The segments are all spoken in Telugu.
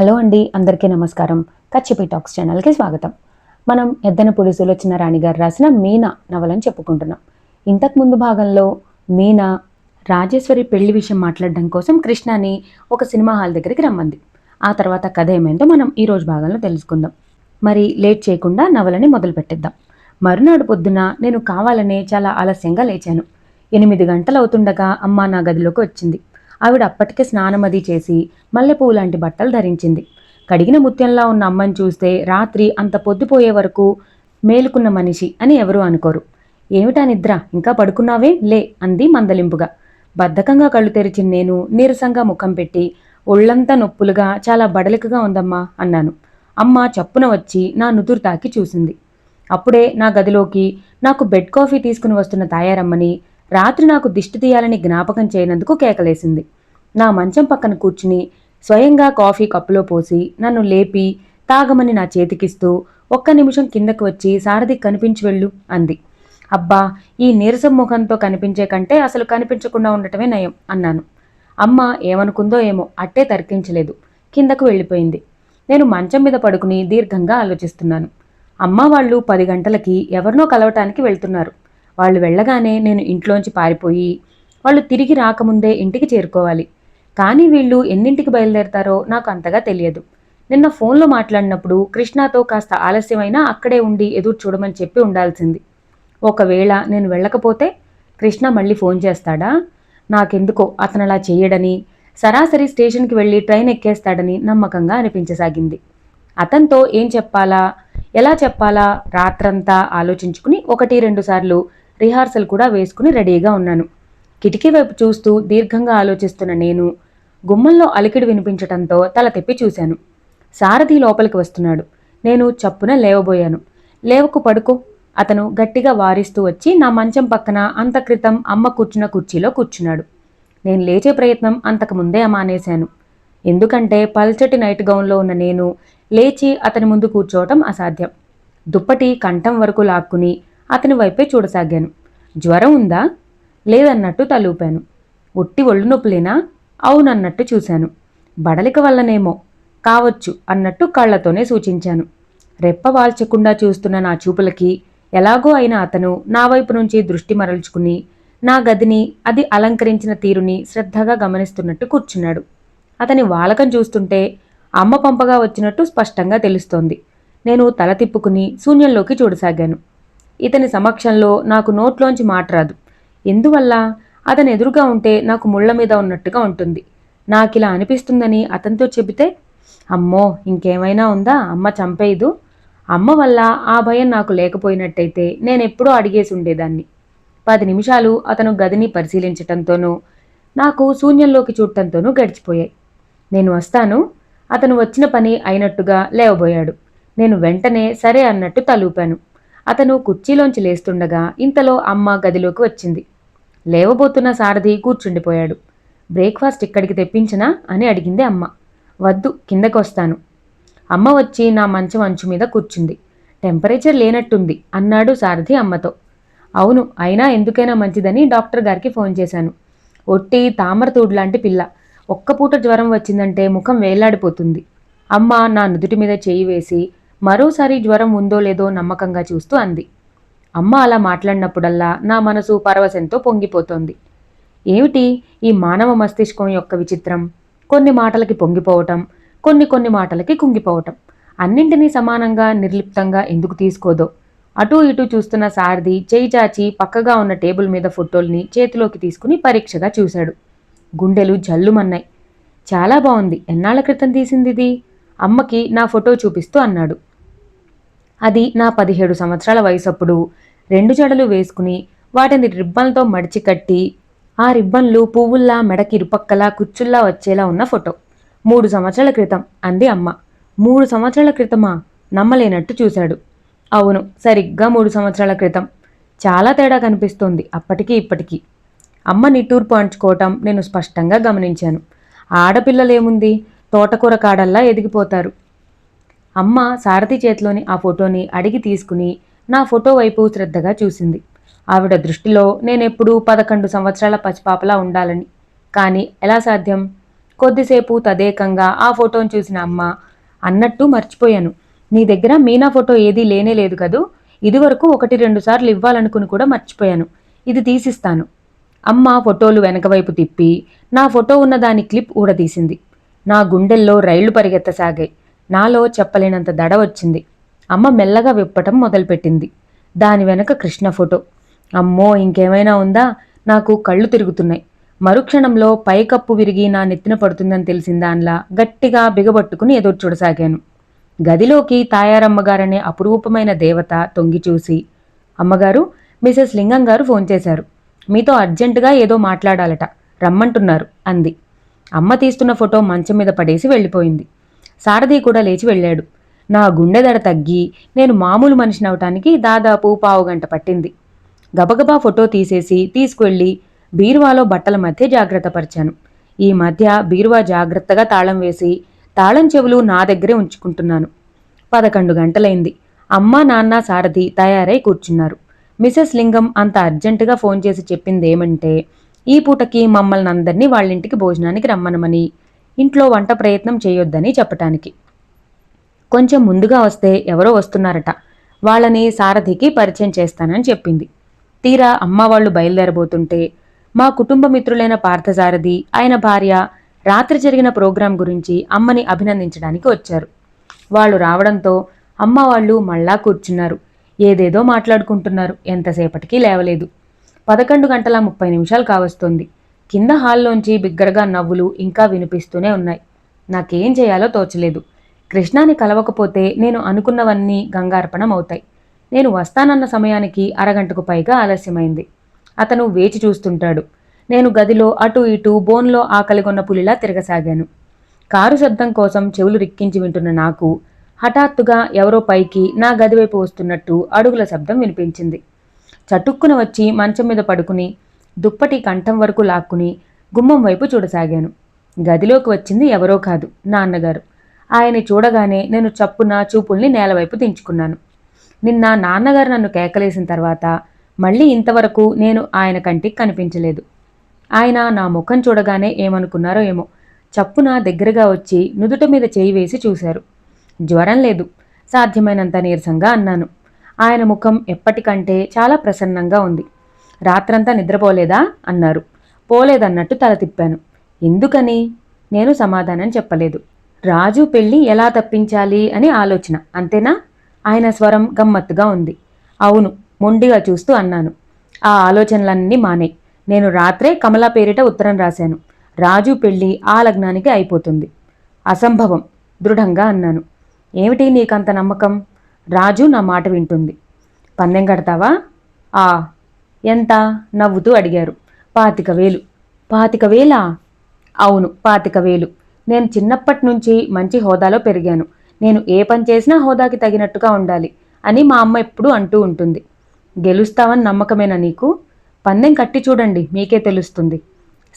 హలో అండి అందరికీ నమస్కారం. కచ్చిపి టాక్స్ ఛానల్కి స్వాగతం. మనం ఎద్దన పులుసులో చిన్న రాణి గారు రాసిన మీనా నవలని చెప్పుకుంటున్నాం. ఇంతకు ముందు భాగంలో మీనా రాజేశ్వరి పెళ్ళి విషయం మాట్లాడడం కోసం కృష్ణని ఒక సినిమా హాల్ దగ్గరికి రమ్మంది. ఆ తర్వాత కథ ఏమైందో మనం ఈ రోజు భాగంలో తెలుసుకుందాం. మరి లేట్ చేయకుండా నవలని మొదలు పెట్టిద్దాం. మరునాడు పొద్దున నేను కావాలనే చాలా ఆలస్యంగా లేచాను. ఎనిమిది గంటలు అవుతుండగా అమ్మ నా గదిలోకి వచ్చింది. ఆవిడ అప్పటికే స్నానమది చేసి మల్లెపూ లాంటి బట్టలు ధరించింది. కడిగిన ముత్యంలా ఉన్న అమ్మని చూస్తే రాత్రి అంత పొద్దుపోయే వరకు మేలుకున్న మనిషి అని ఎవరూ అనుకోరు. ఏమిటా నిద్ర? ఇంకా పడుకున్నావే? లే అంది మందలింపుగా. బద్ధకంగా కళ్ళు తెరిచిన నేను నీరసంగా ముఖం పెట్టి ఒళ్ళంతా నొప్పులుగా చాలా బడలికగా ఉందమ్మా అన్నాను. అమ్మ చప్పున వచ్చి నా నుదురు తాకి చూసింది. అప్పుడే నా గదిలోకి నాకు బెడ్ కాఫీ తీసుకుని వస్తున్న తాయారమ్మని రాత్రి నాకు దిష్టి తీయాలని జ్ఞాపకం చేయనందుకు కేకలేసింది. నా మంచం పక్కన కూర్చుని స్వయంగా కాఫీ కప్పులో పోసి నన్ను లేపి తాగమని నా చేతికిస్తూ ఒక్క నిమిషం కిందకు వచ్చి సారథి కనిపించి వెళ్ళు అంది. అబ్బా ఈ నీరసం ముఖంతో కనిపించే కంటే అసలు కనిపించకుండా ఉండటమే నయం అన్నాను. అమ్మ ఏమనుకుందో ఏమో అట్టే తర్కించలేదు. కిందకు వెళ్ళిపోయింది. నేను మంచం మీద పడుకుని దీర్ఘంగా ఆలోచిస్తున్నాను. అమ్మ వాళ్ళు పది గంటలకి ఎవరినో కలవటానికి వెళ్తున్నారు. వాళ్ళు వెళ్ళగానే నేను ఇంట్లోంచి పారిపోయి వాళ్ళు తిరిగి రాకముందే ఇంటికి చేరుకోవాలి. కానీ వీళ్ళు ఎన్నింటికి బయలుదేరతారో నాకు అంతగా తెలియదు. నిన్న ఫోన్లో మాట్లాడినప్పుడు కృష్ణతో కాస్త ఆలస్యమైనా అక్కడే ఉండి ఎదురు చూడమని చెప్పి ఉండాల్సింది. ఒకవేళ నేను వెళ్ళకపోతే కృష్ణ మళ్ళీ ఫోన్ చేస్తాడా? నాకెందుకో అతను అలా చేయడని సరాసరి స్టేషన్కి వెళ్ళి ట్రైన్ ఎక్కేస్తాడని నమ్మకంగా అనిపించసాగింది. అతనితో ఏం చెప్పాలా? ఎలా చెప్పాలా? రాత్రంతా ఆలోచించుకుని ఒకటి రెండు సార్లు రిహార్సల్ కూడా వేసుకుని రెడీగా ఉన్నాను. కిటికీ వైపు చూస్తూ దీర్ఘంగా ఆలోచిస్తున్న నేను గుమ్మంలో అలికిడి వినిపించటంతో తల తెప్పి చూశాను. సారథి లోపలికి వస్తున్నాడు. నేను చప్పున లేవబోయాను. లేవకు పడుకో. అతను గట్టిగా వారిస్తూ వచ్చి నా మంచం పక్కన అంత క్రితం అమ్మ కూర్చున్న కుర్చీలో కూర్చున్నాడు. నేను లేచే ప్రయత్నం అంతకు ముందే మానేశాను. ఎందుకంటే పల్చటి నైట్ గౌన్లో ఉన్న నేను లేచి అతని ముందు కూర్చోవటం అసాధ్యం. దుప్పటి కంఠం వరకు లాక్కుని అతని వైపే చూడసాగాను. జ్వరం ఉందా? లేదన్నట్టు తలూపాను. ఒట్టి ఒళ్ళు నొప్పులేనా? అవునన్నట్టు చూశాను. బడలిక వల్లనేమో. కావచ్చు అన్నట్టు కళ్ళతోనే సూచించాను. రెప్ప వాల్చకుండా చూస్తున్న నా చూపులకి ఎలాగో అయిన అతను నా వైపు నుంచి దృష్టి మరల్చుకుని నా గదిని అది అలంకరించిన తీరుని శ్రద్ధగా గమనిస్తున్నట్టు కూర్చున్నాడు. అతని వాలకం చూస్తుంటే అమ్మ పంపగా వచ్చినట్టు స్పష్టంగా తెలుస్తోంది. నేను తల తిప్పుకుని శూన్యంలోకి చూడసాగాను. ఇతని సమక్షంలో నాకు నోట్లోంచి మాట రాదు. ఎందువల్ల? అతను ఎదురుగా ఉంటే నాకు ముళ్ళ మీద ఉన్నట్టుగా ఉంటుంది. నాకిలా అనిపిస్తుందని అతనితో చెబితే అమ్మో ఇంకేమైనా ఉందా? అమ్మ చంపేయదు. అమ్మ వల్ల ఆ భయం నాకు లేకపోయినట్టయితే నేనెప్పుడూ అడిగేసి ఉండేదాన్ని. పది నిమిషాలు అతను గదిని పరిశీలించటంతోనూ నాకు శూన్యంలోకి చూడటంతోనూ గడిచిపోయాయి. నేను వస్తాను. అతను వచ్చిన పని అయినట్టుగా లేవబోయాడు. నేను వెంటనే సరే అన్నట్టు తలూపాను. అతను కుర్చీలోంచి లేస్తుండగా ఇంతలో అమ్మ గదిలోకి వచ్చింది. లేవబోతున్న సారథి కూర్చుండిపోయాడు. బ్రేక్ఫాస్ట్ ఇక్కడికి తెప్పించనా? అని అడిగింది అమ్మ. వద్దు కిందకొస్తాను. అమ్మ వచ్చి నా మంచం అంచు మీద కూర్చుంది. టెంపరేచర్ లేనట్టుంది అన్నాడు సారథి అమ్మతో. అవును అయినా ఎందుకైనా మంచిదని డాక్టర్ గారికి ఫోన్ చేశాను. ఒట్టి తామరతూడు లాంటి పిల్ల. ఒక్క పూట జ్వరం వచ్చిందంటే ముఖం వేలాడిపోతుంది. అమ్మ నా నుదుటి మీద చేయి వేసి మరోసారి జ్వరం ఉందో లేదో నమ్మకంగా చూస్తూ అంది. అమ్మ అలా మాట్లాడినప్పుడల్లా నా మనసు పరవశంతో పొంగిపోతోంది. ఏమిటి ఈ మానవ మస్తిష్కం యొక్క విచిత్రం? కొన్ని మాటలకి పొంగిపోవటం కొన్ని కొన్ని మాటలకి కుంగిపోవటం. అన్నింటినీ సమానంగా నిర్లిప్తంగా ఎందుకు తీసుకోదో? అటూ ఇటూ చూస్తున్న సారథి చేయి చాచి పక్కగా ఉన్న టేబుల్ మీద ఫోటోల్ని చేతిలోకి తీసుకుని పరీక్షగా చూశాడు. గుండెలు జల్లుమన్నాయి. చాలా బాగుంది ఎన్నాళ్ళ క్రితం తీసింది ఇది అమ్మకి నా ఫోటో చూపిస్తూ అన్నాడు. అది నా పదిహేడు సంవత్సరాల వయసప్పుడు. రెండు జడలు వేసుకుని వాటిని రిబ్బన్లతో మడిచి కట్టి ఆ రిబ్బన్లు పువ్వుల్లా మెడకి ఇరుపక్కలా కుచ్చుల్లా వచ్చేలా ఉన్న ఫోటో. మూడు సంవత్సరాల క్రితం అంది అమ్మ. మూడు సంవత్సరాల క్రితమా? నమ్మలేనట్టు చూశాడు. అవును సరిగ్గా మూడు సంవత్సరాల క్రితం. చాలా తేడా కనిపిస్తోంది అప్పటికి ఇప్పటికీ. అమ్మ నిట్టూర్పు అంచుకోవటం నేను స్పష్టంగా గమనించాను. ఆడపిల్లలేముంది? తోటకూర కాడల్లా ఎదిగిపోతారు. అమ్మ సారథి చేతిలోని ఆ ఫోటోని అడిగి తీసుకుని నా ఫోటో వైపు శ్రద్ధగా చూసింది. ఆవిడ దృష్టిలో నేనెప్పుడూ పదకొండు సంవత్సరాల పసిపాపలా ఉండాలని. కానీ ఎలా సాధ్యం? కొద్దిసేపు తదేకంగా ఆ ఫోటోను చూసిన అమ్మ అన్నట్టు మర్చిపోయాను. నీ దగ్గర మీనా ఫోటో ఏదీ లేనే లేదు కదూ? ఇదివరకు ఒకటి రెండు సార్లు ఇవ్వాలనుకుని కూడా మర్చిపోయాను. ఇది తీసిస్తాను. అమ్మ ఫోటోలు వెనకవైపు తిప్పి నా ఫోటో ఉన్న దాని క్లిప్ ఊడదీసింది. నా గుండెల్లో రైళ్ళు పరిగెత్తసాగాయి. నాలో చెప్పలేనంత దడ వచ్చింది. అమ్మ మెల్లగా విప్పటం మొదలుపెట్టింది. దాని వెనక కృష్ణ ఫోటో. అమ్మో ఇంకేమైనా ఉందా? నాకు కళ్ళు తిరుగుతున్నాయి. మరుక్షణంలో పైకప్పు విరిగి నా నెత్తిన పడుతుందని తెలిసిందాన్లా గట్టిగా బిగబట్టుకుని ఎదురు చూడసాగాను. గదిలోకి తాయారమ్మగారనే అపురూపమైన దేవత తొంగి చూసి అమ్మగారు మిసెస్ లింగం గారు ఫోన్ చేశారు. మీతో అర్జెంటుగా ఏదో మాట్లాడాలట. రమ్మంటున్నారు అంది. అమ్మ తీస్తున్న ఫోటో మంచం మీద పడేసి వెళ్ళిపోయింది. సారథి కూడా లేచి వెళ్ళాడు. నా గుండె దడ తగ్గి నేను మామూలు మనిషిని అవటానికి దాదాపు పావు గంట పట్టింది. గబగబా ఫోటో తీసేసి తీసుకువెళ్ళి బీరువాలో బట్టల మధ్య జాగ్రత్త పరిచాను. ఈ మధ్య బీరువా జాగ్రత్తగా తాళం వేసి తాళం చెవులు నా దగ్గరే ఉంచుకుంటున్నాను. పదకొండు గంటలైంది. అమ్మ నాన్న సారథి తయారై కూర్చున్నారు. మిసెస్ లింగం అంత అర్జెంటుగా ఫోన్ చేసి చెప్పింది ఏమంటే ఈ పూటకి మమ్మల్ని అందరినీ వాళ్ళింటికి భోజనానికి రమ్మనమని ఇంట్లో వంట ప్రయత్నం చేయొద్దని చెప్పటానికి. కొంచెం ముందుగా వస్తే ఎవరో వస్తున్నారట. వాళ్ళని సారథికి పరిచయం చేస్తానని చెప్పింది. తీరా అమ్మ వాళ్ళు బయలుదేరబోతుంటే మా కుటుంబ మిత్రులైన పార్థసారథి ఆయన భార్య రాత్రి జరిగిన ప్రోగ్రాం గురించి అమ్మని అభినందించడానికి వచ్చారు. వాళ్ళు రావడంతో అమ్మ వాళ్ళు మళ్ళా కూర్చున్నారు. ఏదేదో మాట్లాడుకుంటున్నారు. ఎంతసేపటికి లేవలేదు. పదకొండు గంటల ముప్పై నిమిషాలు కావస్తోంది. కింద హాల్లోంచి బిగ్గరగా నవ్వులు ఇంకా వినిపిస్తూనే ఉన్నాయి. నాకేం చేయాలో తోచలేదు. కృష్ణాని కలవకపోతే నేను అనుకున్నవన్నీ గంగార్పణం అవుతాయి నేను వస్తానన్న సమయానికి అరగంటకు పైగా ఆలస్యమైంది. అతను వేచి చూస్తుంటాడు. నేను గదిలో అటు ఇటు బోన్లో ఆకలిగొన్న పులిలా తిరగసాగాను. కారు శబ్దం కోసం చెవులు రిక్కించి వింటున్న నాకు హఠాత్తుగా ఎవరో పైకి నా గదివైపు వస్తున్నట్టు అడుగుల శబ్దం వినిపించింది. చటుక్కున వచ్చి మంచం మీద పడుకుని దుప్పటి కంఠం వరకు లాక్కుని గుమ్మం వైపు చూడసాగాను. గదిలోకి వచ్చింది ఎవరో కాదు నాన్నగారు. ఆయన్ని చూడగానే నేను చప్పున చూపుల్ని నేలవైపు దించుకున్నాను. నిన్న నాన్నగారు నన్ను కేకలేసిన తర్వాత మళ్ళీ ఇంతవరకు నేను ఆయన కంటికి కనిపించలేదు. ఆయన నా ముఖం చూడగానే ఏమనుకున్నారో ఏమో చప్పున దగ్గరగా వచ్చి నుదుట మీద చేయి వేసి చూశారు. జ్వరం లేదు సాధ్యమైనంత నీరసంగా అన్నాను. ఆయన ముఖం ఎప్పటికంటే చాలా ప్రసన్నంగా ఉంది. రాత్రంతా నిద్రపోలేదా? అన్నారు. పోలేదన్నట్టు తల తిప్పాను. ఎందుకని? నేను సమాధానం చెప్పలేదు. రాజు పెళ్ళి ఎలా తప్పించాలి అని ఆలోచన అంతేనా? ఆయన స్వరం గమ్మత్తుగా ఉంది. అవును మొండిగా చూస్తూ అన్నాను. ఆ ఆలోచనలన్నీ మానే. నేను రాత్రే కమలా పేరిట ఉత్తరం రాశాను. రాజు పెళ్ళి ఆ లగ్నానికి అయిపోతుంది. అసంభవం దృఢంగా అన్నాను. ఏమిటి నీకంత నమ్మకం? రాజు నా మాట వింటుంది. పందెం కడతావా? ఆ ఎంత? నవ్వుతూ అడిగారు. పాతిక వేలు పాతిక వేలా అవును పాతిక వేలు నేను చిన్నప్పటి నుంచి మంచి హోదాలో పెరిగాను. నేను ఏ పని చేసినా హోదాకి తగినట్టుగా ఉండాలి అని మా అమ్మ ఎప్పుడూ అంటూ ఉంటుంది. గెలుస్తావని నమ్మకమేనా నీకు? పందెం కట్టి చూడండి మీకే తెలుస్తుంది.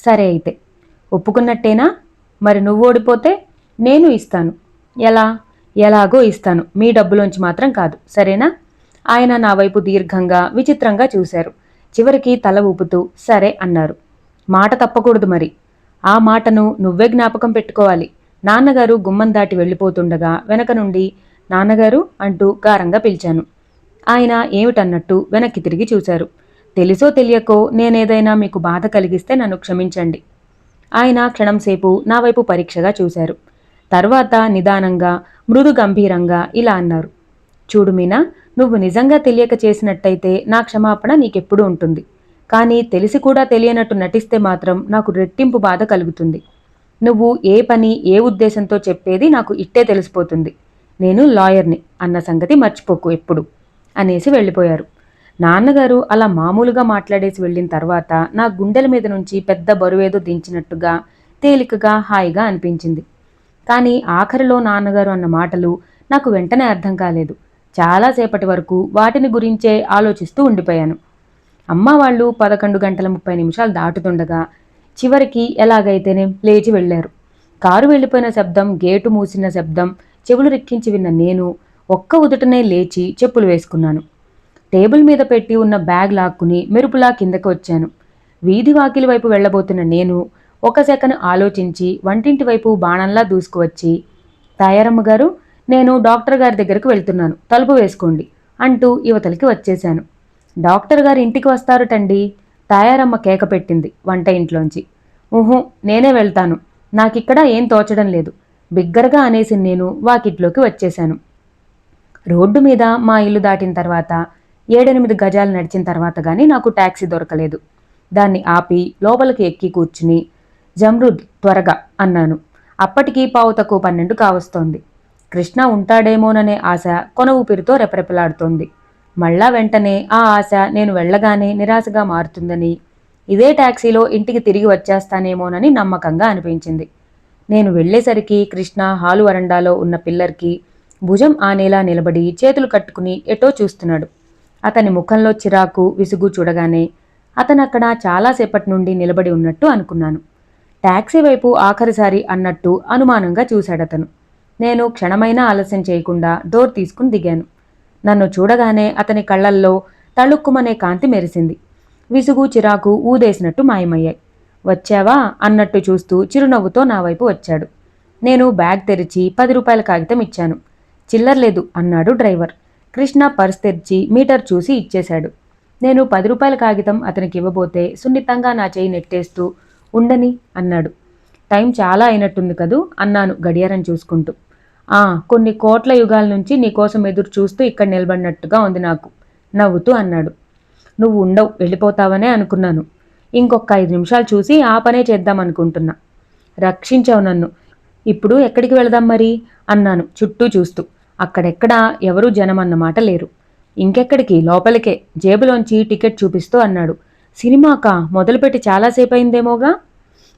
సరే అయితే. ఒప్పుకున్నట్టేనా? మరి నువ్వు ఓడిపోతే నేను ఇస్తాను. ఎలా? ఎలాగో ఇస్తాను. మీ డబ్బులోంచి మాత్రం కాదు. సరేనా? ఆయన నా వైపు దీర్ఘంగా విచిత్రంగా చూశారు. చివరికి తల ఊపుతూ సరే అన్నారు. మాట తప్పకూడదు మరి. ఆ మాటను నువ్వే జ్ఞాపకం పెట్టుకోవాలి. నాన్నగారు గుమ్మం దాటి వెళ్ళిపోతుండగా వెనక నుండి నాన్నగారు అంటూ గారంగా పిలిచాను. ఆయన ఏమిటన్నట్టు వెనక్కి తిరిగి చూశారు. తెలుసో తెలియకో నేనేదైనా మీకు బాధ కలిగిస్తే నన్ను క్షమించండి. ఆయన క్షణంసేపు నా వైపు పరీక్షగా చూశారు. తర్వాత నిదానంగా మృదు గంభీరంగా ఇలా అన్నారు. చూడు మీనా నువ్వు నిజంగా తెలియక చేసినట్టయితే నా క్షమాపణ నీకెప్పుడూ ఉంటుంది. కానీ తెలిసి కూడా తెలియనట్టు నటిస్తే మాత్రం నాకు రెట్టింపు బాధ కలుగుతుంది. నువ్వు ఏ పని ఏ ఉద్దేశంతో చెప్పేది నాకు ఇట్టే తెలిసిపోతుంది. నేను లాయర్ని అన్న సంగతి మర్చిపోకు ఎప్పుడు అనేసి వెళ్ళిపోయారు. నాన్నగారు అలా మామూలుగా మాట్లాడేసి వెళ్ళిన తర్వాత నా గుండెల మీద నుంచి పెద్ద బరువేదో దించినట్టుగా తేలికగా హాయిగా అనిపించింది. కానీ ఆఖరిలో నాన్నగారు అన్న మాటలు నాకు వెంటనే అర్థం కాలేదు. చాలాసేపటి వరకు వాటిని గురించే ఆలోచిస్తూ ఉండిపోయాను. అమ్మ వాళ్ళు పదకొండు గంటల ముప్పై నిమిషాలు దాటుతుండగా చివరికి ఎలాగైతేనే లేచి వెళ్ళారు. కారు వెళ్ళిపోయిన శబ్దం గేటు మూసిన శబ్దం చెవులు రిక్కించి విన్న నేను ఒక్క ఉదుటనే లేచి చెప్పులు వేసుకున్నాను. టేబుల్ మీద పెట్టి ఉన్న బ్యాగ్ లాక్కుని మెరుపులా కిందకు వచ్చాను. వీధి వాకిలి వైపు వెళ్ళబోతున్న నేను ఒక సెకను ఆలోచించి వంటింటి వైపు బాణంలా దూసుకువచ్చి తాయారమ్మ గారు నేను డాక్టర్ గారి దగ్గరకు వెళ్తున్నాను. తలుపు వేసుకోండి అంటూ యువతలకి వచ్చేశాను. డాక్టర్ గారు ఇంటికి వస్తారటండి. తాయారమ్మ కేక పెట్టింది వంట ఇంట్లోంచి. ఊహు నేనే వెళ్తాను. నాకిక్కడ ఏం తోచడం లేదు. బిగ్గరగా అనేసి నేను వాకిట్లోకి వచ్చేశాను. రోడ్డు మీద మా ఇల్లు దాటిన తర్వాత ఏడెనిమిది గజాలు నడిచిన తర్వాత కానీ నాకు ట్యాక్సీ దొరకలేదు. దాన్ని ఆపి లోపలికి ఎక్కి కూర్చుని జమ్రుద్ త్వరగా అన్నాను. అప్పటికి పావు తక్కువ పన్నెండు కావస్తోంది. కృష్ణ ఉంటాడేమోననే ఆశ కొన ఊపిరితో రెపరెపలాడుతోంది. మళ్ళా వెంటనే ఆ ఆశ నేను వెళ్ళగానే నిరాశగా మారుతుందని ఇదే ట్యాక్సీలో ఇంటికి తిరిగి వచ్చేస్తానేమోనని నమ్మకంగా అనిపించింది. నేను వెళ్ళేసరికి కృష్ణ హాలు వరండాలో ఉన్న పిల్లర్కి భుజం ఆనేలా నిలబడి చేతులు కట్టుకుని ఎటో చూస్తున్నాడు. అతని ముఖంలో చిరాకు విసుగు చూడగానే అతను అక్కడ చాలాసేపటి నుండి నిలబడి ఉన్నట్టు అనుకున్నాను. ట్యాక్సీ వైపు ఆఖరిసారి అన్నట్టు అనుమానంగా చూశాడతను. నేను క్షణమైనా ఆలస్యం చేయకుండా డోర్ తీసుకుని దిగాను. నన్ను చూడగానే అతని కళ్ళల్లో తళుక్కుమనే కాంతి మెరిసింది. విసుగు చిరాకు ఊదేసినట్టు మాయమయ్యాయి. వచ్చావా? అన్నట్టు చూస్తూ చిరునవ్వుతో నా వైపు వచ్చాడు. నేను బ్యాగ్ తెరిచి పది రూపాయల కాగితం ఇచ్చాను. చిల్లర లేదు అన్నాడు డ్రైవర్. కృష్ణ పర్స్ తెరిచి మీటర్ చూసి ఇచ్చేశాడు. నేను పది రూపాయల కాగితం అతనికి ఇవ్వబోతే సున్నితంగా నా చేయి నెట్టేస్తూ ఉండని అన్నాడు. టైం చాలా అయినట్టుంది కదూ? అన్నాను గడియారం చూసుకుంటూ. కొన్ని కోట్ల యుగాల నుంచి నీకోసం ఎదురు చూస్తూ ఇక్కడ నిలబడినట్టుగా ఉంది నాకు. నవ్వుతూ అన్నాడు. నువ్వు ఉండవు వెళ్ళిపోతావనే అనుకున్నాను. ఇంకొక ఐదు నిమిషాలు చూసి ఆ పనే చేద్దామనుకుంటున్నా రక్షించావు నన్ను. ఇప్పుడు ఎక్కడికి వెళదాం మరి? అన్నాను చుట్టూ చూస్తూ. అక్కడెక్కడా ఎవరూ జనం అన్నమాట లేరు. ఇంకెక్కడికి? లోపలికే. జేబులోంచి టికెట్ చూపిస్తూ అన్నాడు. సినిమాకా మొదలుపెట్టి చాలాసేపు అయిందేమోగా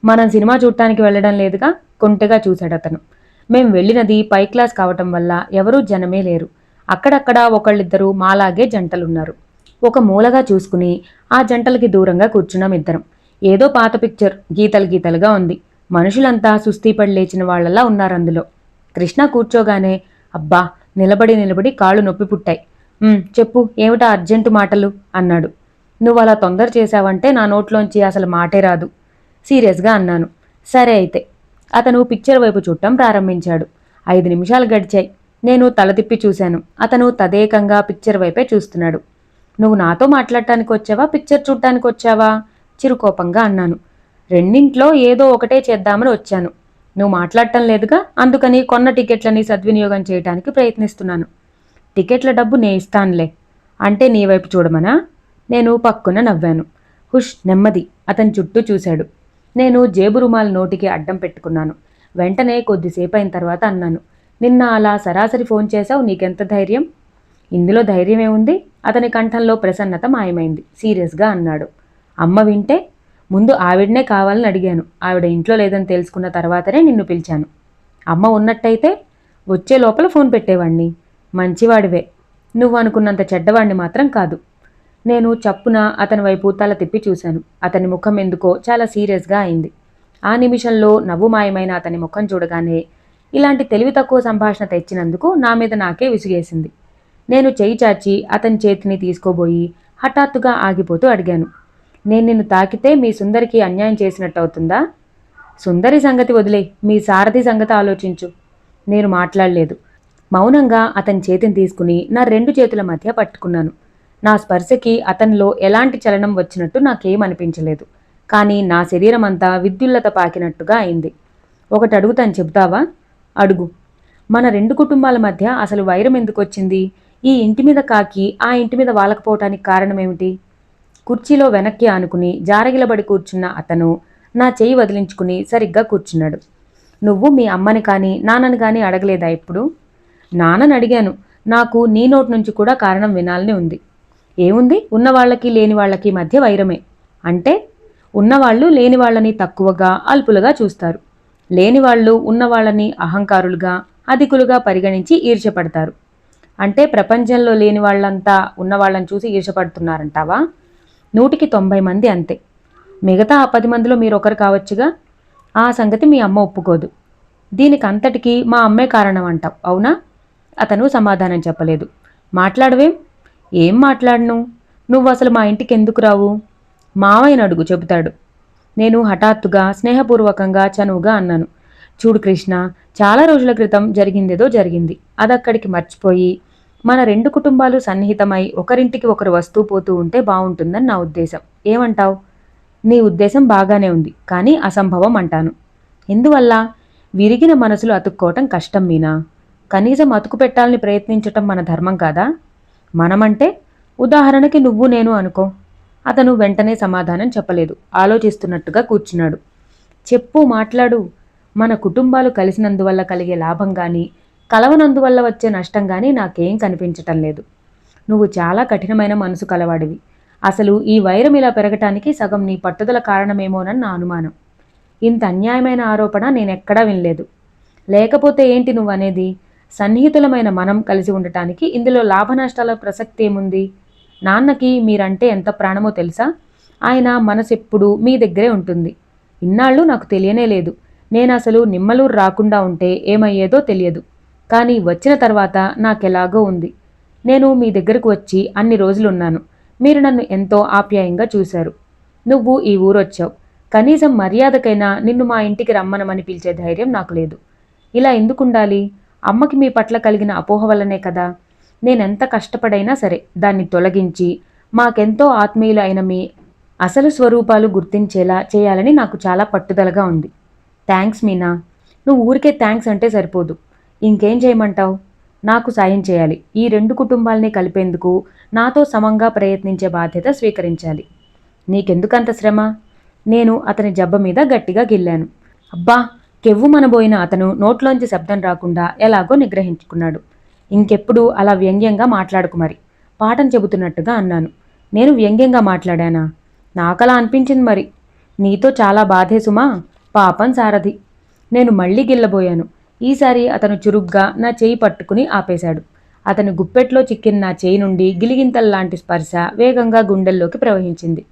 మనం సినిమా చూడటానికి వెళ్ళడం లేదుగా? కొంటెగా చూశాడు అతను మేం వెళ్ళినది పై క్లాస్ కావటం వల్ల ఎవరూ జనమే లేరు. అక్కడక్కడ ఒకళ్ళిద్దరూ మాలాగే జంటలున్నారు. ఒక మూలగా చూసుకుని ఆ జంటలకి దూరంగా కూర్చున్నాం ఇద్దరం. ఏదో పాత పిక్చర్ గీతలు గీతలుగా ఉంది. మనుషులంతా సుస్తీపడి లేచిన వాళ్ళలా ఉన్నారు అందులో. కృష్ణ కూర్చోగానే అబ్బా నిలబడి నిలబడి కాళ్ళు నొప్పి పుట్టాయి. చెప్పు ఏమిటా అర్జెంటు మాటలు? అన్నాడు. నువ్వు అలా తొందర చేశావంటే నా నోట్లోంచి అసలు మాటే రాదు సీరియస్గా అన్నాను. సరే అయితే అతను పిక్చర్ వైపు చూడటం ప్రారంభించాడు. ఐదు నిమిషాలు గడిచాయి. నేను తల తిప్పి చూశాను. అతను తదేకంగా పిక్చర్ వైపే చూస్తున్నాడు. నువ్వు నాతో మాట్లాడటానికి వచ్చావా? పిక్చర్ చూడటానికి వచ్చావా? చిరుకోపంగా అన్నాను. రెండింట్లో ఏదో ఒకటే చేద్దామని వచ్చాను. నువ్వు మాట్లాడటం లేదుగా? అందుకని కొన్న టికెట్లని సద్వినియోగం చేయడానికి ప్రయత్నిస్తున్నాను. టికెట్ల డబ్బు నే ఇస్తానులే. అంటే నీ వైపు చూడమనా? నేను పక్కున నవ్వాను. హుష్ నెమ్మది. అతని చుట్టూ చూశాడు. నేను జేబు రుమాల్ నోటికి అడ్డం పెట్టుకున్నాను. వెంటనే కొద్దిసేపు అయిన తర్వాత అన్నాను నిన్న అలా సరాసరి ఫోన్ చేశావు నీకెంత ధైర్యం? ఇందులో ధైర్యమే ఉంది. అతని కంఠంలో ప్రసన్నత మాయమైంది. సీరియస్గా అన్నాడు. అమ్మ వింటే ముందు ఆవిడనే కావాలని అడిగాను. ఆవిడ ఇంట్లో లేదని తెలుసుకున్న తర్వాతనే నిన్ను పిలిచాను. అమ్మ ఉన్నట్టయితే వచ్చే లోపల ఫోన్ పెట్టేవాణ్ణి. మంచివాడివే. నువ్వు అనుకున్నంత చెడ్డవాణ్ణి మాత్రం కాదు. నేను చప్పున అతని వైపు తల తిప్పి చూశాను. అతని ముఖం ఎందుకో చాలా సీరియస్గా అయింది. ఆ నిమిషంలో నవ్వు మాయమైన అతని ముఖం చూడగానే ఇలాంటి తెలివి తక్కువ సంభాషణ తెచ్చినందుకు నా మీద నాకే విసిగేసింది. నేను చేయి చాచి అతని చేతిని తీసుకోబోయి హఠాత్తుగా ఆగిపోతూ అడిగాను. నేను నిన్ను తాకితే మీ సుందరికి అన్యాయం చేసినట్టు అవుతుందా? సుందరి సంగతి వదిలే మీ సారథి సంగతి ఆలోచించు. నేను మాట్లాడలేదు. మౌనంగా అతని చేతిని తీసుకుని నా రెండు చేతుల మధ్య పట్టుకున్నాను. నా స్పర్శకి అతనిలో ఎలాంటి చలనం వచ్చినట్టు నాకేమనిపించలేదు కానీ నా శరీరం అంతా విద్యుల్లత పాకినట్టుగా అయింది. ఒకటి అడుగుతాను చెబుతావా? అడుగు. మన రెండు కుటుంబాల మధ్య అసలు వైరం ఎందుకు వచ్చింది? ఈ ఇంటి మీద కాకి ఆ ఇంటి మీద వాలకపోవటానికి కారణమేమిటి? కుర్చీలో వెనక్కి ఆనుకుని జారగిలబడి కూర్చున్న అతను నా చేయి వదిలించుకుని సరిగ్గా కూర్చున్నాడు. నువ్వు మీ అమ్మని కానీ నాన్నని కానీ అడగలేదా ఇప్పుడు నాన్నని అడిగాను. నాకు నీ నోటి నుంచి కూడా కారణం వినాలని ఉంది. ఏముంది? ఉన్న వాళ్ళకి లేని వాళ్ళకి మధ్య వైరమే. అంటే ఉన్నవాళ్ళు లేని వాళ్ళని తక్కువగా అల్పులుగా చూస్తారు. లేని వాళ్ళు ఉన్నవాళ్ళని అహంకారులుగా అధికులుగా పరిగణించి ఈర్షపడతారు అంటే ప్రపంచంలో లేని వాళ్ళంతా ఉన్నవాళ్ళని చూసి ఈర్షపడుతున్నారంటావా నూటికి తొంభై మంది అంతే. మిగతా ఆ పది మందిలో మీరు ఒకరు కావచ్చుగా? ఆ సంగతి మీ అమ్మ ఒప్పుకోదు. దీనికి అంతటికీ మా అమ్మే కారణం అంటావు అవునా? అతను సమాధానం చెప్పలేదు. మాట్లాడవేం? ఏం మాట్లాడను? నువ్వు అసలు మా ఇంటికి ఎందుకు రావు? మావయ్యను అడుగు చెబుతాడు. నేను హఠాత్తుగా స్నేహపూర్వకంగా చనువుగా అన్నాను. చూడు కృష్ణ చాలా రోజుల క్రితం జరిగిందేదో జరిగింది. అదక్కడికి మర్చిపోయి మన రెండు కుటుంబాలు సన్నిహితమై ఒకరింటికి ఒకరు వస్తూ పోతూ ఉంటే బాగుంటుందని నా ఉద్దేశం. ఏమంటావ్? నీ ఉద్దేశం బాగానే ఉంది కానీ అసంభవం అంటాను. ఎందువల్ల? విరిగిన మనసులు అతుక్కోవటం కష్టం మీనా? కనీసం అతుకు పెట్టాలని ప్రయత్నించటం మన ధర్మం కాదా? మనమంటే ఉదాహరణకి నువ్వు నేను అనుకో. అతను వెంటనే సమాధానం చెప్పలేదు. ఆలోచిస్తున్నట్టుగా కూర్చున్నాడు. చెప్పు మాట్లాడు. మన కుటుంబాలు కలిసినందువల్ల కలిగే లాభం కానీ కలవనందువల్ల వచ్చే నష్టం కానీ నాకేం కనిపించటం లేదు. నువ్వు చాలా కఠినమైన మనసు కలవాడివి. అసలు ఈ వైరం ఇలా పెరగటానికి సగం నీ పట్టుదల కారణమేమోనని నా అనుమానం. ఇంత అన్యాయమైన ఆరోపణ నేనెక్కడా వినలేదు. లేకపోతే ఏంటి నువ్వనేది? సన్నిహితులమైన మనం కలిసి ఉండటానికి ఇందులో లాభ నష్టాల ప్రసక్తి ఏముంది? నాన్నకి మీరంటే ఎంత ప్రాణమో తెలుసా? ఆయన మనసెప్పుడు మీ దగ్గరే ఉంటుంది. ఇన్నాళ్ళు నాకు తెలియనే లేదు. నేను అసలు నిమ్మలూరు రాకుండా ఉంటే ఏమయ్యేదో తెలియదు. కానీ వచ్చిన తర్వాత నాకెలాగో ఉంది. నేను మీ దగ్గరకు వచ్చి అన్ని రోజులున్నాను. మీరు నన్ను ఎంతో ఆప్యాయంగా చూశారు. నువ్వు ఈ ఊరొచ్చావు. కనీసం మర్యాదకైనా నిన్ను మా ఇంటికి రమ్మనమని పిలిచే ధైర్యం నాకు లేదు. ఇలా ఎందుకుండాలి? అమ్మకి మీ పట్ల కలిగిన అపోహ వల్లనే కదా? నేనెంత కష్టపడైనా సరే దాన్ని తొలగించి మాకెంతో ఆత్మీయులు అయిన మీ అసలు స్వరూపాలు గుర్తించేలా చేయాలని నాకు చాలా పట్టుదలగా ఉంది. థ్యాంక్స్ మీనా. నువ్వు ఊరికే థ్యాంక్స్ అంటే సరిపోదు. ఇంకేం చేయమంటావు? నాకు సాయం చేయాలి. ఈ రెండు కుటుంబాల్ని కలిపేందుకు నాతో సమంగా ప్రయత్నించే బాధ్యత స్వీకరించాలి. నీకెందుకంత శ్రమ? నేను అతని జబ్బ మీద గట్టిగా గిల్లాను. అబ్బా! కెవ్వు మనబోయిన అతను నోట్లోంచి శబ్దం రాకుండా ఎలాగో నిగ్రహించుకున్నాడు. ఇంకెప్పుడు అలా వ్యంగ్యంగా మాట్లాడుకు మరి. పాఠం చెబుతున్నట్టుగా అన్నాను. నేను వ్యంగ్యంగా మాట్లాడానా? నాకలా అనిపించింది మరి. నీతో చాలా బాధేసుమా పాపం సారథి నేను మళ్ళీ గిల్లబోయాను. ఈసారి అతను చురుగ్గా నా చేయి పట్టుకుని ఆపేశాడు. అతని గుప్పెట్లో చిక్కిన నా చేయి నుండి గిలిగింతల్లాంటి స్పర్శ వేగంగా గుండెల్లోకి ప్రవహించింది.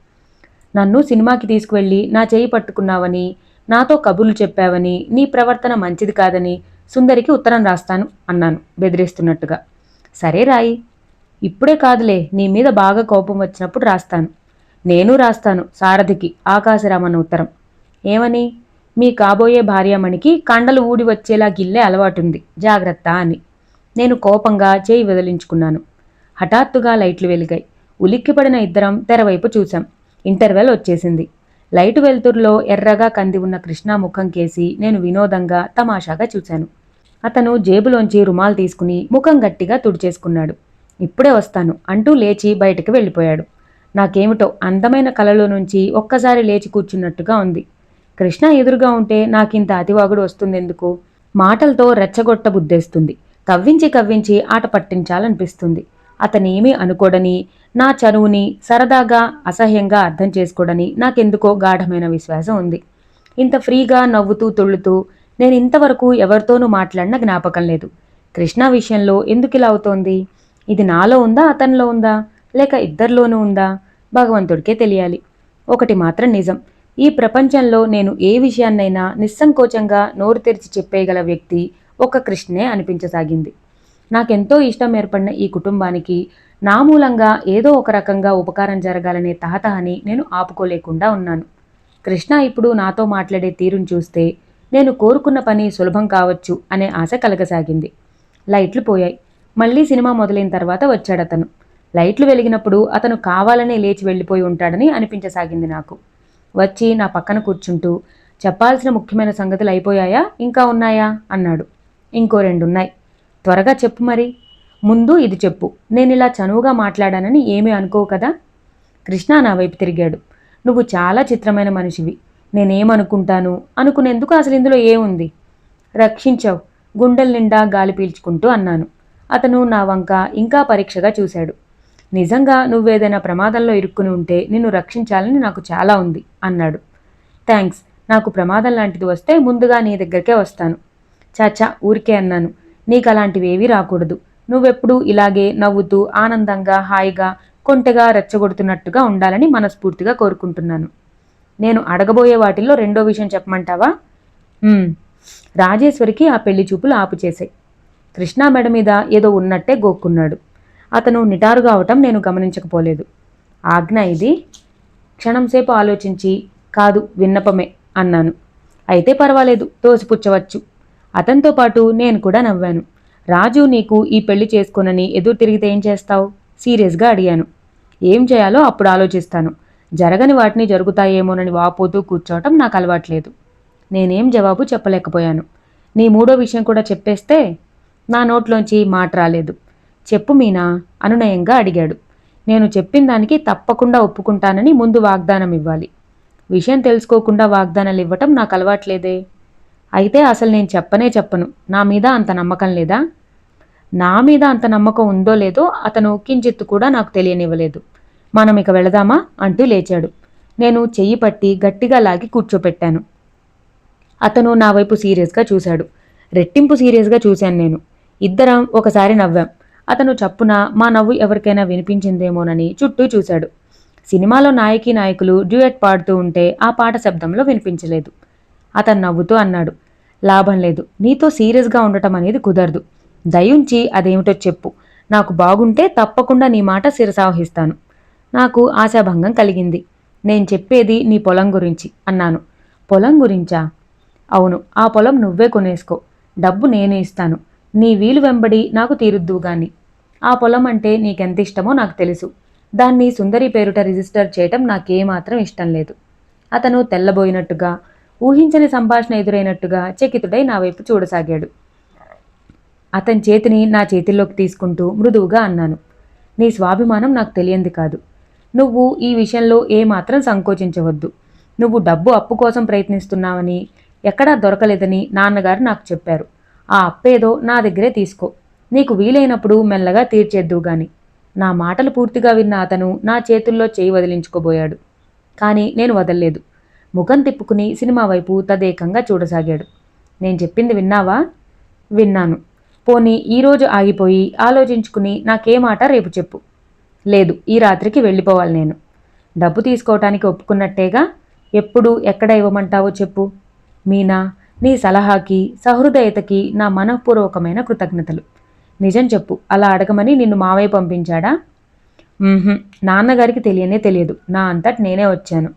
నన్ను సినిమాకి తీసుకువెళ్ళి నా చేయి పట్టుకున్నావని నాతో కబుర్లు చెప్పావని నీ ప్రవర్తన మంచిది కాదని సుందరికి ఉత్తరం రాస్తాను అన్నాను బెదిరేస్తున్నట్టుగా. సరే రాయి. ఇప్పుడే కాదులే నీ మీద బాగా కోపం వచ్చినప్పుడు రాస్తాను. నేను రాస్తాను సారథికి ఆకాశరామన్న ఉత్తరం. ఏమని? మీ కాబోయే భార్యామణికి కండలు ఊడి వచ్చేలా గిల్లే అలవాటుంది. జాగ్రత్త అని. నేను కోపంగా చేయి వదిలించుకున్నాను. హఠాత్తుగా లైట్లు వెలిగాయి. ఉలిక్కిపడిన ఇద్దరం తెరవైపు చూశాం. ఇంటర్వెల్ వచ్చేసింది. లైట్ వెలుతురులో ఎర్రగా కంది ఉన్న కృష్ణ ముఖం కేసి నేను వినోదంగా తమాషాగా చూశాను. అతను జేబులోంచి రుమాలు తీసుకుని ముఖం గట్టిగా తుడిచేసుకున్నాడు. ఇప్పుడే వస్తాను అంటూ లేచి బయటకు వెళ్ళిపోయాడు. నాకేమిటో అందమైన కలలో నుంచి ఒక్కసారి లేచి కూర్చున్నట్టుగా ఉంది. కృష్ణ ఎదురుగా ఉంటే నాకింత అతివాగుడు వస్తుందెందుకు? మాటలతో రెచ్చగొట్ట బుద్ధేస్తుంది కవ్వించి కవ్వించి ఆట పట్టించాలనిపిస్తుంది. అతనేమీ అనుకోడని నా చనువుని సరదాగా అసహ్యంగా అర్థం చేసుకోడని నాకెందుకో గాఢమైన విశ్వాసం ఉంది. ఇంత ఫ్రీగా నవ్వుతూ తొళ్ళుతూ నేను ఇంతవరకు ఎవరితోనూ మాట్లాడిన జ్ఞాపకం లేదు. కృష్ణ విషయంలో ఎందుకు ఇలా అవుతోంది? ఇది నాలో ఉందా అతనిలో ఉందా? లేక ఇద్దరిలోనూ ఉందా? భగవంతుడికే తెలియాలి. ఒకటి మాత్రం నిజం. ఈ ప్రపంచంలో నేను ఏ విషయాన్నైనా నిస్సంకోచంగా నోరు తెరిచి చెప్పేయగల వ్యక్తి ఒక కృష్ణే అనిపించసాగింది. నాకెంతో ఇష్టం ఏర్పడిన ఈ కుటుంబానికి నా మూలంగా ఏదో ఒక రకంగా ఉపకారం జరగాలనే తహతహని నేను ఆపుకోలేకుండా ఉన్నాను. కృష్ణ ఇప్పుడు నాతో మాట్లాడే తీరును చూస్తే నేను కోరుకున్న పని సులభం కావచ్చు అనే ఆశ కలగసాగింది. లైట్లు పోయాయి. మళ్ళీ సినిమా మొదలైన తర్వాత వచ్చాడతను. లైట్లు వెలిగినప్పుడు అతను కావాలనే లేచి వెళ్ళిపోయి ఉంటాడని అనిపించసాగింది నాకు. వచ్చి నా పక్కన కూర్చుంటూ చెప్పాల్సిన ముఖ్యమైన సంగతులు అయిపోయాయా? ఇంకా ఉన్నాయా? అన్నాడు. ఇంకో రెండున్నాయి. త్వరగా చెప్పు మరి. ముందు ఇది చెప్పు. నేను ఇలా చనువుగా మాట్లాడానని ఏమీ అనుకోవు కదా? కృష్ణ నా వైపు తిరిగాడు. నువ్వు చాలా చిత్రమైన మనిషివి. నేనేమనుకుంటాను? అనుకునేందుకు అసలు ఇందులో ఏముంది? రక్షించావు. గుండెల నిండా గాలి పీల్చుకుంటూ అన్నాను. అతను నా వంక ఇంకా పరీక్షగా చూశాడు. నిజంగా నువ్వేదైనా ప్రమాదంలో ఇరుక్కుని ఉంటే నిన్ను రక్షించాలని నాకు చాలా ఉంది అన్నాడు. థ్యాంక్స్ నాకు ప్రమాదం లాంటిది వస్తే ముందుగా నీ దగ్గరికే వస్తాను. చాచా ఊరికే అన్నాను. నీకు అలాంటివేవీ రాకూడదు. నువ్వెప్పుడూ ఇలాగే నవ్వుతూ ఆనందంగా హాయిగా కొంటెగా రెచ్చగొడుతున్నట్టుగా ఉండాలని మనస్ఫూర్తిగా కోరుకుంటున్నాను. నేను అడగబోయే వాటిల్లో రెండో విషయం చెప్పమంటావా? రాజేశ్వరికి ఆ పెళ్ళి చూపులు ఆపుచేశాయి. కృష్ణా మెడ మీద ఏదో ఉన్నట్టే గోక్కున్నాడు. అతను నిటారుగా అవటం నేను గమనించకపోలేదు. ఆజ్ఞ ఇది? క్షణంసేపు ఆలోచించి కాదు విన్నపమే అన్నాను. అయితే పర్వాలేదు తోసిపుచ్చవచ్చు. అతనితో పాటు నేను కూడా నవ్వాను. రాజు నీకు ఈ పెళ్ళి చేసుకోనని ఎదురు తిరిగితే ఏం చేస్తావు? సీరియస్గా అడిగాను. ఏం చేయాలో అప్పుడు ఆలోచిస్తాను. జరగని వాటిని జరుగుతాయేమోనని వాపోతూ కూర్చోవటం నాకు అలవాట్లేదు. నేనేం జవాబు చెప్పలేకపోయాను. నీ మూడో విషయం కూడా చెప్పేస్తే నా నోట్లోంచి మాట రాలేదు. చెప్పు మీనా అనునయంగా అడిగాడు. నేను చెప్పిన దానికి తప్పకుండా ఒప్పుకుంటానని ముందు వాగ్దానం ఇవ్వాలి విషయం తెలుసుకోకుండా వాగ్దానాలు ఇవ్వటం నాకు అలవాట్లేదే? అయితే అసలు నేను చెప్పనే చెప్పను. నా మీద అంత నమ్మకం లేదా? నా మీద అంత నమ్మకం ఉందో లేదో అతను కించిత్తు కూడా నాకు తెలియనివ్వలేదు. మనం ఇక వెళదామా? అంటూ లేచాడు. నేను చెయ్యి పట్టి గట్టిగా లాగి కూర్చోపెట్టాను. అతను నా వైపు సీరియస్గా చూశాడు. రెట్టింపు సీరియస్గా చూశాను నేను. ఇద్దరం ఒకసారి నవ్వాం. అతను చప్పున మా నవ్వు ఎవరికైనా వినిపించిందేమోనని చుట్టూ చూశాడు. సినిమాలో నాయకి నాయకులు డ్యూయట్ పాడుతూ ఉంటే ఆ పాట శబ్దంలో వినిపించలేదు. అతను నవ్వుతూ అన్నాడు. లాభం లేదు. నీతో సీరియస్గా ఉండటం అనేది కుదరదు. దయుంచి అదేమిటో చెప్పు. నాకు బాగుంటే తప్పకుండా నీ మాట శిరసావహిస్తాను. నాకు ఆశాభంగం కలిగింది. నేను చెప్పేది నీ పొలం గురించి అన్నాను. పొలం గురించా? అవును. ఆ పొలం నువ్వే కొనేసుకో. డబ్బు నేనే ఇస్తాను. నీ వీలు వెంబడి నాకు తీరుద్దువు గాని. ఆ పొలం అంటే నీకెంత ఇష్టమో నాకు తెలుసు. దాన్ని సుందరి పేరుట రిజిస్టర్ చేయటం నాకేమాత్రం ఇష్టం లేదు. అతను తెల్లబోయినట్టుగా ఊహించని సంభాషణ ఎదురైనట్టుగా చకితుడై నా వైపు చూడసాగాడు. అతని చేతిని నా చేతిలోకి తీసుకుంటూ మృదువుగా అన్నాను. నీ స్వాభిమానం నాకు తెలియంది కాదు. నువ్వు ఈ విషయంలో ఏమాత్రం సంకోచించవద్దు. నువ్వు డబ్బు అప్పు కోసం ప్రయత్నిస్తున్నావని ఎక్కడా దొరకలేదని నాన్నగారు నాకు చెప్పారు. ఆ అప్పేదో నా దగ్గరే తీసుకో. నీకు వీలైనప్పుడు మెల్లగా తీర్చేద్దువు గాని. నా మాటలు పూర్తిగా విన్న అతను నా చేతుల్లో చేయి వదిలించుకోబోయాడు. కానీ నేను వదల్లేదు. ముఖం తిప్పుకుని సినిమా వైపు తదేకంగా చూడసాగాడు. నేను చెప్పింది విన్నావా? విన్నాను. పోనీ ఈరోజు ఆగిపోయి ఆలోచించుకుని నాకే మాట రేపు చెప్పు. లేదు ఈ రాత్రికి వెళ్ళిపోవాలి నేను. డబ్బు తీసుకోవటానికి ఒప్పుకున్నట్టేగా? ఎప్పుడు ఎక్కడ ఇవ్వమంటావో చెప్పు. మీనా నీ సలహాకి సహృదయతకి నా మనఃపూర్వకమైన కృతజ్ఞతలు. నిజం చెప్పు అలా అడగమని నిన్ను మావయ్య పంపించాడా? నాన్నగారికి తెలియనే తెలియదు. నా అంతట నేనే వచ్చాను.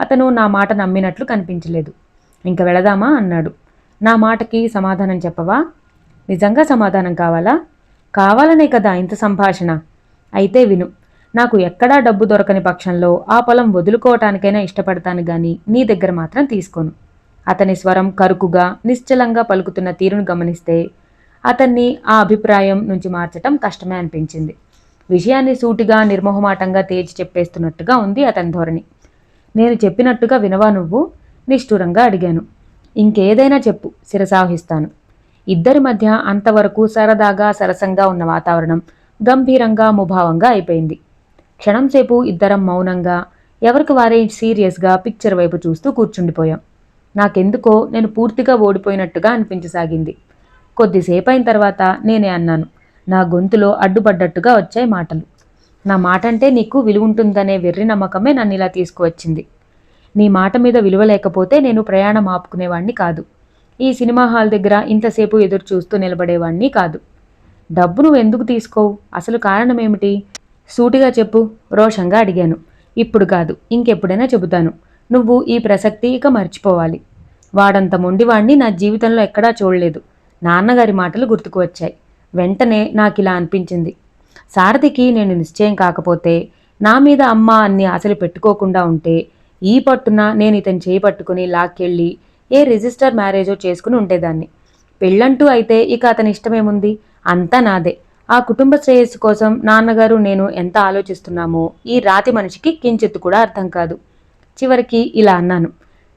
అతను నా మాట నమ్మినట్లు కనిపించలేదు. ఇంక వెళదామా? అన్నాడు. నా మాటకి సమాధానం చెప్పవా? నిజంగా సమాధానం కావాలా? కావాలనే కదా ఇంత సంభాషణ. అయితే విను నాకు ఎక్కడా డబ్బు దొరకని పక్షంలో ఆ పొలం వదులుకోవటానికైనా ఇష్టపడతాను గాని నీ దగ్గర మాత్రం తీసుకోను. అతని స్వరం కరుకుగా నిశ్చలంగా పలుకుతున్న తీరును గమనిస్తే అతన్ని ఆ అభిప్రాయం నుంచి మార్చటం కష్టమే అనిపించింది. విషయాన్ని సూటిగా నిర్మోహమాటంగా తేల్చి చెప్పేస్తున్నట్టుగా ఉంది అతని ధోరణి. నేను చెప్పినట్టుగా వినవా నువ్వు? నిష్ఠూరంగా అడిగాను. ఇంకేదైనా చెప్పు శిరసావహిస్తాను. ఇద్దరి మధ్య అంతవరకు సరదాగా సరసంగా ఉన్న వాతావరణం గంభీరంగా ముభావంగా అయిపోయింది. క్షణంసేపు ఇద్దరం మౌనంగా ఎవరికి వారే సీరియస్గా పిక్చర్ వైపు చూస్తూ కూర్చుండిపోయాం. నాకెందుకో నేను పూర్తిగా ఓడిపోయినట్టుగా అనిపించసాగింది. కొద్దిసేపు అయిన తర్వాత నేనే అన్నాను నా గొంతులో అడ్డుపడ్డట్టుగా వచ్చాయి మాటలు. నా మాట అంటే నీకు విలువ ఉంటుందనే వెర్రి నమ్మకమే నన్ను ఇలా తీసుకువచ్చింది. నీ మాట మీద విలువ లేకపోతే నేను ప్రయాణం ఆపుకునేవాణ్ణి కాదు. ఈ సినిమా హాల్ దగ్గర ఇంతసేపు ఎదురు చూస్తూ నిలబడేవాణ్ణి కాదు. డబ్బు నువ్వు ఎందుకు తీసుకోవు? అసలు కారణం ఏమిటి సూటిగా చెప్పు రోషంగా అడిగాను. ఇప్పుడు కాదు ఇంకెప్పుడైనా చెబుతాను. నువ్వు ఈ ప్రసక్తి ఇక మర్చిపోవాలి. వాడంత మొండివాణ్ణి నా జీవితంలో ఎక్కడా చూడలేదు. నాన్నగారి మాటలు గుర్తుకు వచ్చాయి. వెంటనే నాకు ఇలా అనిపించింది. సారథికి నేను నిశ్చయం కాకపోతే నా మీద అమ్మ అన్ని ఆశలు పెట్టుకోకుండా ఉంటే ఈ పట్టున నేను ఇతను చేయి పట్టుకుని లాక్కెళ్ళి ఏ రిజిస్టర్ మ్యారేజో చేసుకుని ఉండేదాన్ని. పెళ్ళంటూ అయితే ఇక అతని ఇష్టమేముంది? అంతా నాదే. ఆ కుటుంబ శ్రేయస్సు కోసం నాన్నగారు నేను ఎంత ఆలోచిస్తున్నామో ఈ రాతి మనిషికి కించెత్తు కూడా అర్థం కాదు. చివరికి ఇలా అన్నాను.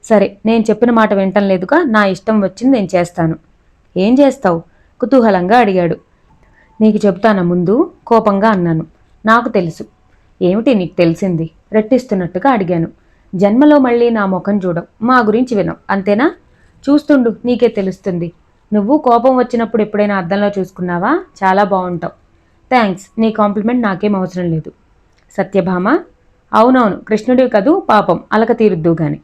సరే నేను చెప్పిన మాట వింటం లేదుగా నా ఇష్టం వచ్చింది నేను చేస్తాను. ఏం చేస్తావు? కుతూహలంగా అడిగాడు. నీకు చెబుతానా ముందు? కోపంగా అన్నాను. నాకు తెలుసు. ఏమిటి నీకు తెలిసింది? రెట్టిస్తున్నట్టుగా అడిగాను. జన్మలో మళ్ళీ నా ముఖం చూడం. మా గురించి వినం. అంతేనా? చూస్తుండు. నీకే తెలుస్తుంది. నువ్వు కోపం వచ్చినప్పుడు ఎప్పుడైనా అద్దంలో చూసుకున్నావా? చాలా బాగుంటావు. థ్యాంక్స్ నీ కాంప్లిమెంట్ నాకేం అవసరం లేదు. సత్యభామ? అవునవును. కృష్ణుడివి కదూ? పాపం. అలక తీరుద్దు గాని.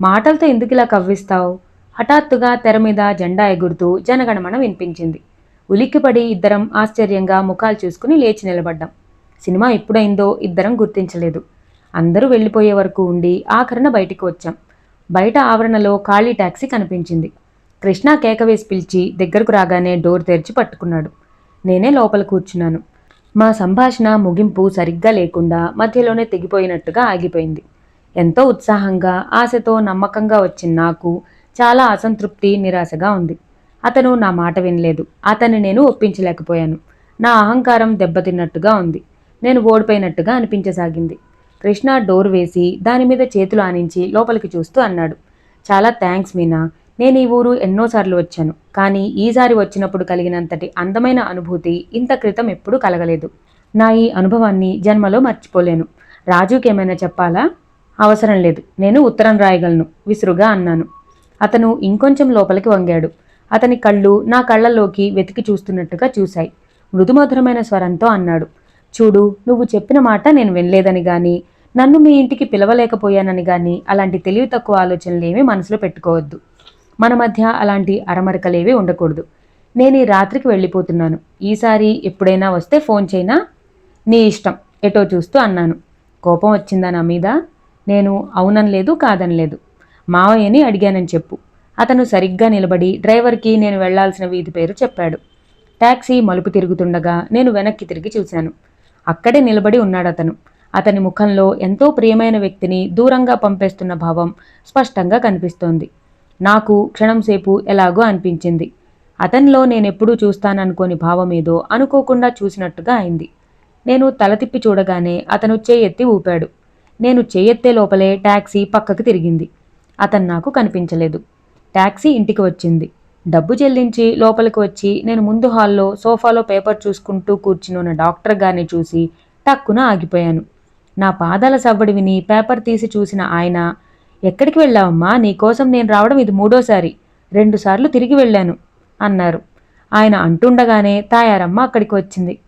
మాటలతో ఎందుకు ఇలా కవ్విస్తావు? హఠాత్తుగా తెర మీద జెండా ఎగురుతూ జనగణమనం వినిపించింది. ఉలిక్కిపడి ఇద్దరం ఆశ్చర్యంగా ముఖాలు చూసుకుని లేచి నిలబడ్డాం. సినిమా ఎప్పుడైందో ఇద్దరం గుర్తించలేదు. అందరూ వెళ్ళిపోయే వరకు ఉండి ఆఖరణ బయటికి వచ్చాం. బయట ఆవరణలో ఖాళీ టాక్సీ కనిపించింది. కృష్ణ కేక వేసి పిలిచి దగ్గరకు రాగానే డోర్ తెరిచి పట్టుకున్నాడు. నేనే లోపల కూర్చున్నాను. మా సంభాషణ ముగింపు సరిగ్గా లేకుండా మధ్యలోనే తెగిపోయినట్టుగా ఆగిపోయింది. ఎంతో ఉత్సాహంగా ఆశతో నమ్మకంగా వచ్చిన నాకు చాలా అసంతృప్తి నిరాశగా ఉంది. అతను నా మాట వినలేదు. అతన్ని నేను ఒప్పించలేకపోయాను. నా అహంకారం దెబ్బతిన్నట్టుగా ఉంది. నేను ఓడిపోయినట్టుగా అనిపించసాగింది. కృష్ణ డోర్ వేసి దాని మీద చేతులు ఆనించి లోపలికి చూస్తూ అన్నాడు. చాలా థ్యాంక్స్ మీనా. నేను ఈ ఊరు ఎన్నోసార్లు వచ్చాను. కానీ ఈసారి వచ్చినప్పుడు కలిగినంతటి అందమైన అనుభూతి ఇంత క్రితం ఎప్పుడూ కలగలేదు. నా ఈ అనుభవాన్ని జన్మలో మర్చిపోలేను. రాజుకి ఏమైనా చెప్పాలా? అవసరం లేదు. నేను ఉత్తరం రాయగలను. విసురుగా అన్నాను. అతను ఇంకొంచెం లోపలికి వంగాడు. అతని కళ్ళు నా కళ్ళల్లోకి వెతికి చూస్తున్నట్టుగా చూశాయి. మృదుమధురమైన స్వరంతో అన్నాడు చూడు నువ్వు చెప్పిన మాట నేను వినలేదని గాని నన్ను మీ ఇంటికి పిలవలేకపోయానని గాని అలాంటి తెలివి తక్కువ ఆలోచనలేమీ మనసులో పెట్టుకోవద్దు. మన మధ్య అలాంటి అరమరకలేవి ఉండకూడదు. నేను ఈ రాత్రికి వెళ్ళిపోతున్నాను. ఈసారి ఎప్పుడైనా వస్తే ఫోన్ చేయినా? నీ ఇష్టం ఎటో చూస్తూ అన్నాను. కోపం వచ్చిందా నా మీద? నేను అవుననలేదు కాదనలేదు. మావయ్యని అడిగానని చెప్పు. అతను సరిగ్గా నిలబడి డ్రైవర్కి నేను వెళ్ళాల్సిన వీధి పేరు చెప్పాడు. ట్యాక్సీ మలుపు తిరుగుతుండగా నేను వెనక్కి తిరిగి చూశాను. అక్కడే నిలబడి ఉన్నాడు అతను. అతని ముఖంలో ఎంతో ప్రియమైన వ్యక్తిని దూరంగా పంపేస్తున్న భావం స్పష్టంగా కనిపిస్తోంది. నాకు క్షణం సేపు ఎలాగో అనిపించింది. అతనిలో నేనెప్పుడూ చూస్తాననుకోని భావం ఏదో అనుకోకుండా చూసినట్టుగా అయింది. నేను తల తిప్పి చూడగానే అతను చేయెత్తి ఊపాడు. నేను చేయెత్తే లోపలే ట్యాక్సీ పక్కకు తిరిగింది. అతను నాకు కనిపించలేదు. ట్యాక్సీ ఇంటికి వచ్చింది. డబ్బు చెల్లించి లోపలికి వచ్చి నేను ముందు హాల్లో సోఫాలో పేపర్ చూసుకుంటూ కూర్చుని డాక్టర్ గారిని చూసి టక్కున ఆగిపోయాను. నా పాదాల సవ్వడి విని పేపర్ తీసి చూసిన ఆయన ఎక్కడికి వెళ్ళావమ్మా? నీకోసం నేను రావడం ఇది మూడోసారి. రెండుసార్లు తిరిగి వెళ్ళాను అన్నారు. ఆయన అంటుండగానే తాయారమ్మ అక్కడికి వచ్చింది.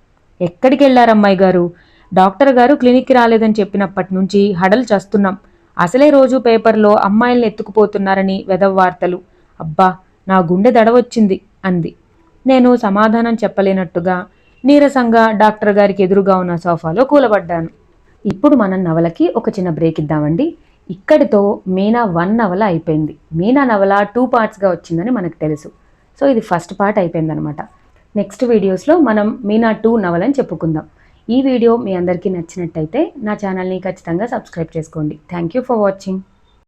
ఎక్కడికి వెళ్ళారమ్మాయి గారు? డాక్టర్ గారు క్లినిక్కి రాలేదని చెప్పినప్పటి నుంచి హడలు చస్తున్నాం. అసలే రోజు పేపర్లో అమ్మాయిల్ని ఎత్తుకుపోతున్నారని వెదవ వార్తలు. అబ్బా నా గుండె దడవచ్చింది అంది. నేను సమాధానం చెప్పలేనట్టుగా నీరసంగా డాక్టర్ గారికి ఎదురుగా ఉన్న సోఫాలో కూలబడ్డాను. ఇప్పుడు మనం నవలకి ఒక చిన్న బ్రేక్ ఇద్దామండి. ఇక్కడితో మీనా వన్ నవల అయిపోయింది. మీనా నవల టూ పార్ట్స్గా వచ్చిందని మనకు తెలుసు. సో ఇది ఫస్ట్ పార్ట్ అయిపోయిందనమాట. నెక్స్ట్ వీడియోస్లో మనం మీనా టూ నవలని చెప్పుకుందాం. ఈ వీడియో మీ అందరికీ నచ్చినట్టయితే నా ఛానల్ని ఖచ్చితంగా సబ్స్క్రైబ్ చేసుకోండి. Thank you for watching